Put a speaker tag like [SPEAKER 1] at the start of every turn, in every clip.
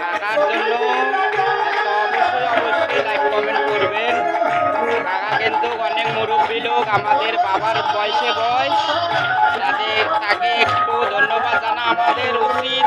[SPEAKER 1] কাকার জন্য অবশ্যই অবশ্যই লাইক কমেন্ট করবেন কাকা কিন্তু অনেক মুরব্বী লোক আমাদের বাবার বয়সে বয়স। তাদের তাকে একটু ধন্যবাদ জানা আমাদের উচিত।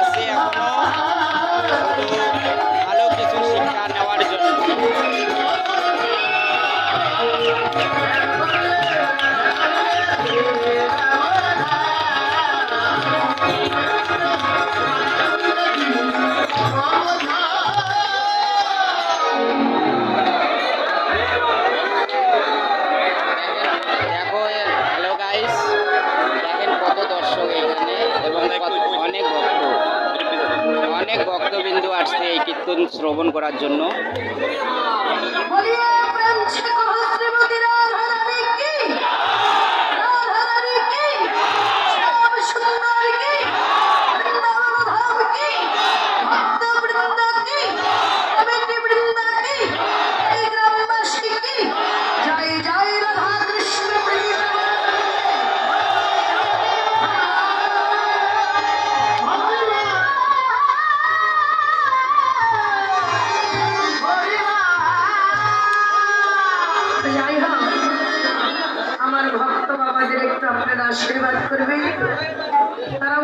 [SPEAKER 1] শ্রবণ করার জন্য।
[SPEAKER 2] আপনারা আশীর্বাদ করবেন তারা